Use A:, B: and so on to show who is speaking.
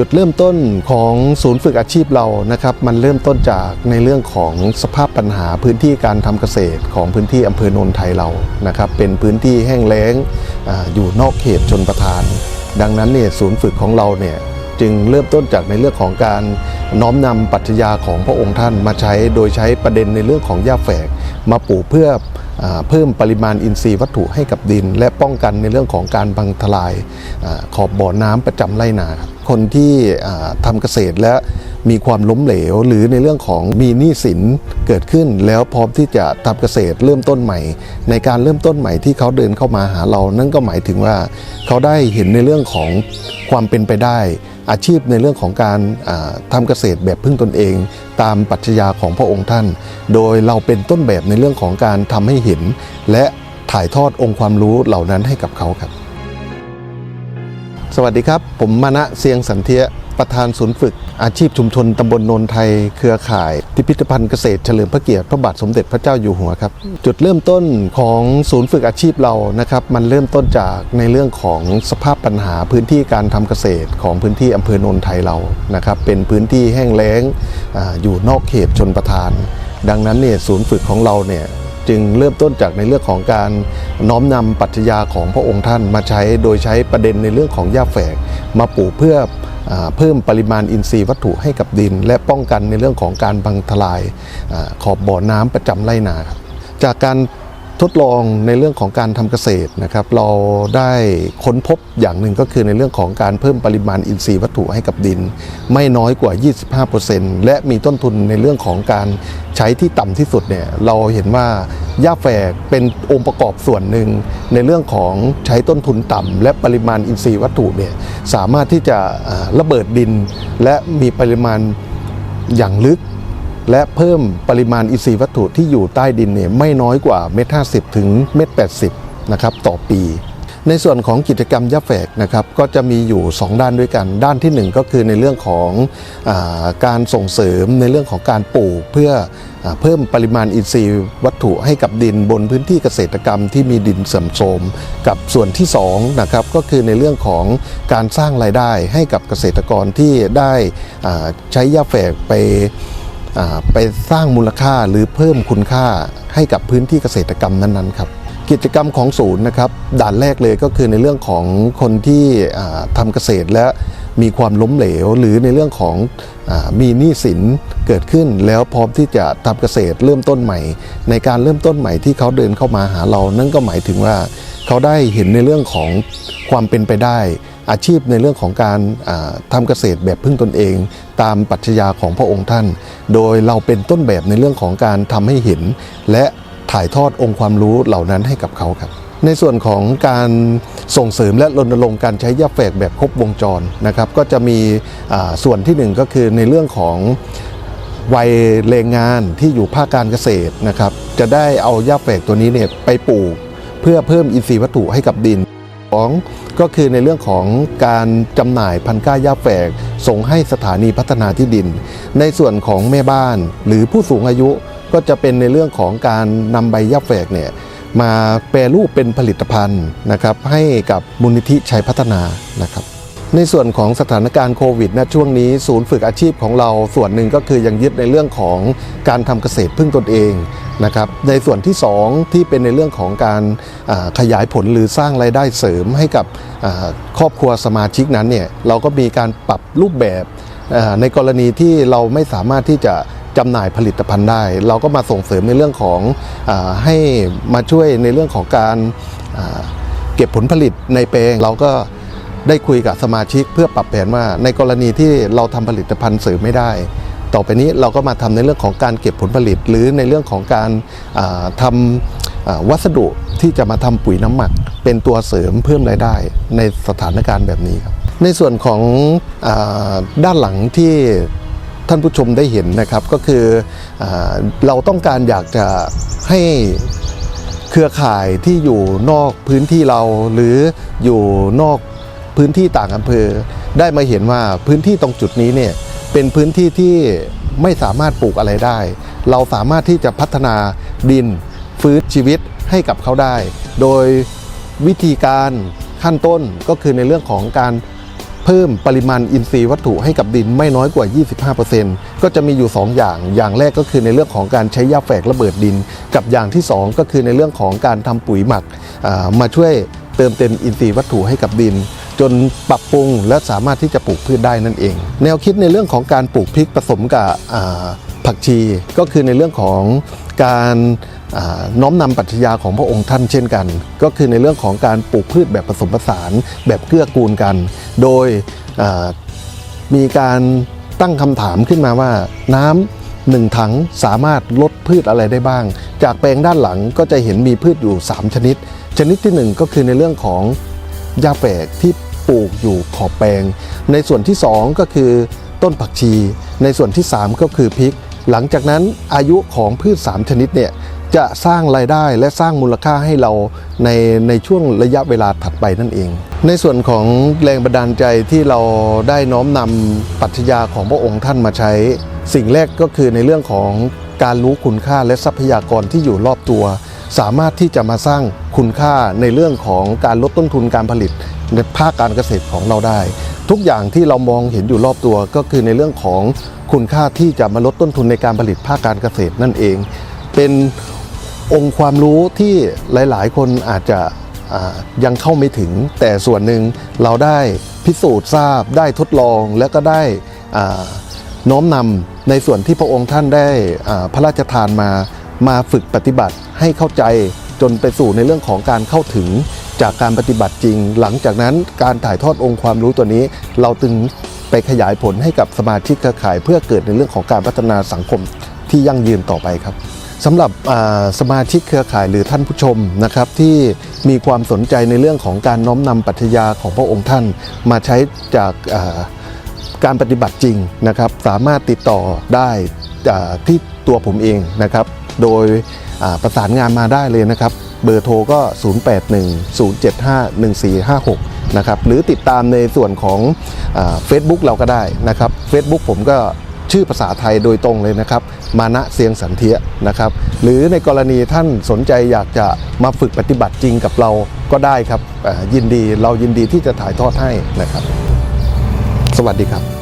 A: จุดเริ่มต้นของศูนย์ฝึกอาชีพเรานะครับ มันเริ่มต้นจากในเรื่องของสภาพปัญหาพื้นที่การทำเกษตรของพื้นที่อำเภอโนนไทยเรานะครับ เป็นพื้นที่แห้งแล้งออยู่นอกเขตชนประทาน ดังนั้นเนี่ยศูนย์ฝึกของเราเนี่ยจึงเริ่มต้นจากในเรื่องของการน้อมนำปรัชญาของพระองค์ท่านมาใช้โดยใช้ประเด็นในเรื่องของหญ้าแฝกมาปลูกเพื่อ เพิ่มปริมาณอินทรีย์วัตถุให้กับดิน และป้องกันในเรื่องของการพังทลายอขอบบ่อน้ำประจำไร่นา คนที่อ่าทำเกษตรและมีความล้มเหลว หรือในเรื่องของมีหนี้สินเกิดขึ้น แล้วพร้อมที่จะทำเกษตรเริ่มต้นใหม่ ในการเริ่มต้นใหม่ที่เขาเดินเข้ามาหาเรา นั่นก็หมายถึงว่าเขาได้เห็นในเรื่องของความเป็นไปได้ อาชีพในเรื่องของการทำทำเกษตรแบบพึ่งตนเอง ตามปรัชญาของพระองค์ท่าน โดยเราเป็นต้นแบบในเรื่องของการทำให้เห็น และถ่ายทอดองค์ความรู้เหล่านั้นให้กับเขาครับ สวัสดีครับ ผมมานะเสียงสันเทียประธานศูนย์ฝึก อาชีพชุมชนตำบลโนนไทย เครือข่ายพิพิธภัณฑ์เกษตรเฉลิมพระเกียรติพระบาทสมเด็จพระเจ้าอยู่หัวครับ จุดเริ่มต้นของศูนย์ฝึกอาชีพเรานะครับ มันเริ่มต้นจากในเรื่องของสภาพปัญหาพื้นที่การทำเกษตรของพื้นที่อำเภอโนนไทยเรานะครับ เป็นพื้นที่แห้งแล้งออยู่นอกเขตชนประทาน ดังนั้นเนี่ยศูนย์ฝึกของเราเนี่ย จึงเริ่มต้นจากในเรื่องของการน้อมนำปรัชญาของพระองค์ท่านมาใช้โดยใช้ประเด็นในเรื่องของหญ้าแฝก มาปลูกเพื่ออเพิ่มปริมาณอินทรีย์วัตถุให้กับดิน และป้องกันในเรื่องของการพังทลายอขอบบ่อน้ำประจำไร่นาครับจากการ ทดลองในเรื่องของการทำเกษตรนะครับ เราได้ค้นพบอย่างหนึ่งก็คือในเรื่องของการเพิ่มปริมาณอินทรีย์วัตถุให้กับดิน ไม่น้อยกว่า 25%และมีต้นทุนในเรื่องของการใช้ที่ต่ำที่สุดเนี่ยเราเห็นว่าหญ้าแฝกเป็นองค์ประกอบส่วนหนึ่ง ในเรื่องของใช้ต้นทุนต่ำและปริมาณอินทรีย์วัตถุเนี่ยสามารถที่จะระเบิดดิน และมีปริมาณอย่างลึก และเพิ่มปริมาณอินทรีย์วัตถุที่อยู่ใต้ดินเนี่ยไม่น้อยกว่าเม็ดห้ถึงเม็ดแปนะครับต่อปี ในส่วนของกิจกรรมยับแฝกนะครับก็จะมีอยู่ 2 ด้านด้วยกัน ด้านที่ 1 ก็คือในเรื่องของอาการส่งเสริมในเรื่องของการปลูกเพื่ออเพิ่มปริมาณอินทรีย์วัตถุให้กับดินบนพื้นที่เกษตรกรรมที่มีดินเสื่อมโทรมกับส่วนที่2นะครับก็คือในเรื่องของการสร้างรายได้ให้กับเกษตรกรที่ได้ใช้ยับแฝกไป ไปสร้างมูลค่าหรือเพิ่มคุณค่าให้กับพื้นที่เกษตรกรรมนั้นๆครับกิจกรรมของศูนย์นะครับด่านแรกเลยก็คือในเรื่องของคนที่อ่าทำเกษตรและมีความล้มเหลว หรือในเรื่องของอมีหนี้สินเกิดขึ้น แล้วพร้อมที่จะทำเกษตรเริ่มต้นใหม่ ในการเริ่มต้นใหม่ที่เขาเดินเข้ามาหาเรา นั่นก็หมายถึงว่าเขาได้เห็นในเรื่องของความเป็นไปได้ อาชีพในเรื่องของการอ่าทำเกษตรแบบพึ่งตนเอง ตามปรัชญาของพระองค์ท่าน โดยเราเป็นต้นแบบในเรื่องของการทำให้เห็น และถ่ายทอดองค์ความรู้เหล่านั้นให้กับเขาครับ ในส่วนของการส่งเสริมและรณรงค์การใช้ยาแฝกแบบครบวงจรนะครับ ก็จะมีส่วนที่หนึ่งก็คือในเรื่องของวัยแรงงานที่อยู่ภาคการเกษตรนะครับ จะได้เอาหญ้าแฝกตัวนี้เนี่ยไปปลูก เพื่อเพิ่มอินทรีย์วัตถุให้กับดินสองก็คือในเรื่องของการจำหน่ายพันธุ์กล้าหญ้าแฝก ส่งให้สถานีพัฒนาที่ดิน ในส่วนของแม่บ้านหรือผู้สูงอายุก็จะเป็นในเรื่องของการนำใบหญ้าแฝกเนี่ยมาแปรรูปเป็นผลิตภัณฑ์นะครับให้กับมูลนิธิชัยพัฒนานะครับ ในส่วนของสถานการณ์โควิดณช่วงนี้ศูนย์ฝึกอาชีพของเราส่วนหนึ่งก็คือยังยึดในเรื่องของการทำเกษตรพึ่งตนเองนะครับในส่วนที่ 2 ที่เป็นในเรื่องของการขยายผลหรือสร้างรายได้เสริมให้กับครอบครัวสมาชิกนั้นเนี่ยเราก็มีการปรับรูปแบบในกรณีที่เราไม่สามารถที่จะจำหน่ายผลิตภัณฑ์ได้ เราก็มาส่งเสริมในเรื่องของอให้มาช่วยในเรื่องของการเก็บผลผลิตในแปลงเราก็ ได้คุยกับสมาชิกเพื่อปรับแผนว่า ในกรณีที่เราทำผลิตภัณฑ์เสริมไม่ได้ ต่อไปนี้เราก็มาทำในเรื่องของการเก็บผลผลิต หรือในเรื่องของการทำอ่าวัสดุที่จะมาทำปุ๋ยน้ำหมัก เป็นตัวเสริมเพิ่มรายได้ในสถานการณ์แบบนี้ครับ ในส่วนของอด้านหลังที่ท่านผู้ชมได้เห็นนะครับก็คืออเราต้องการอยากจะให้เครือข่ายที่อยู่นอกพื้นที่เราหรืออยู่นอก พื้นที่ต่างอำเภอ ได้มาเห็นว่าพื้นที่ตรงจุดนี้เนี่ยเป็นพื้นที่ที่ไม่สามารถปลูกอะไรได้ เราสามารถที่จะพัฒนาดินฟื้นชีวิตให้กับเขาได้ โดยวิธีการขั้นต้นก็คือในเรื่องของการเพิ่มปริมาณอินทรีย์วัตถุให้กับดินไม่น้อยกว่า 25%ก็จะมีอยู่ 2 อย่าง อย่างแรกก็คือในเรื่องของการใช้หญ้าแฝกระเบิดดิน กับอย่างที่ 2 ก็คือในเรื่องของการทำปุ๋ยหมักมาช่วยเติมเต็มอินทรีย์วัตถุให้กับดิน จนปรับปรุงและสามารถที่จะปลูกพืชได้นั่นเอง แนวคิดในเรื่องของการปลูกพริกผสมกับผักชีก็คือในเรื่องของการน้อมนำปรัชญาของพระองค์ท่านเช่นกัน ก็คือในเรื่องของการปลูกพืชแบบผสมผสานแบบเกื้อกูลกัน โดยมีการตั้งคำถามขึ้นมาว่าน้ำหนึ่งถังสามารถลดพืชอะไรได้บ้าง จากแปลงด้านหลังก็จะเห็นมีพืชอยู่ 3 ชนิด ชนิดที่หนึ่งก็คือในเรื่องของ หญ้าแฝกที่ปลูกอยู่ขอบแปลง ในส่วนที่ 2 ก็คือต้นผักชี ในส่วนที่ 3 ก็คือพริก หลังจากนั้นอายุของพืช 3 ชนิดเนี่ยจะสร้างรายได้และสร้างมูลค่าให้เราในในช่วงระยะเวลาถัดไปนั่นเอง ในส่วนของแรงบันดาลใจที่เราได้น้อมนำปรัชญาของพระองค์ท่านมาใช้ สิ่งแรกก็คือในเรื่องของการรู้คุณค่าและทรัพยากรที่อยู่รอบตัว สามารถที่จะมาสร้างคุณค่าในเรื่องของการลดต้นทุนการผลิตในภาคการเกษตรของเราได้ ทุกอย่างที่เรามองเห็นอยู่รอบตัวก็คือในเรื่องของคุณค่าที่จะมาลดต้นทุนในการผลิตภาคการเกษตรนั่นเอง เป็นองค์ความรู้ที่หลาย ๆ คนอาจจะยังเข้าไม่ถึง แต่ส่วนหนึ่งเราได้พิสูจน์ทราบได้ทดลองและก็ได้น้อมนำในส่วนที่พระองค์ท่านได้พระราชทานมามาฝึกปฏิบัติ ให้เข้าใจจนไปสู่ในเรื่องของการเข้าถึงจากการปฏิบัติจริง หลังจากนั้นการถ่ายทอดองค์ความรู้ตัวนี้ เราตึงไปขยายผลให้กับสมาชิกเครือข่าย เพื่อเกิดในเรื่องของการพัฒนาสังคมที่ยั่งยืนต่อไปครับสำหรับสมาชิกเครือข่ายหรือท่านผู้ชมนะครับ ที่มีความสนใจในเรื่องของการน้อมนำปรัชญาของพระองค์ท่าน มาใช้จากการปฏิบัติจริงนะครับ สามารถติดต่อได้ที่ตัวผมเองนะครับ โดย ประสานงานมาได้เลยนะครับ เบอร์โทรก็ 0810751456 นะครับหรือติดตามในส่วนของเฟซบุ๊กเราก็ได้นะครับ Facebook ผมก็ชื่อภาษาไทยโดยตรงเลยนะครับ มานะเสียงสันเทียนะครับ หรือในกรณีท่านสนใจอยากจะมาฝึกปฏิบัติจริงกับเราก็ได้ครับยินดีเรายินดีที่จะถ่ายทอดให้นะครับ สวัสดีครับ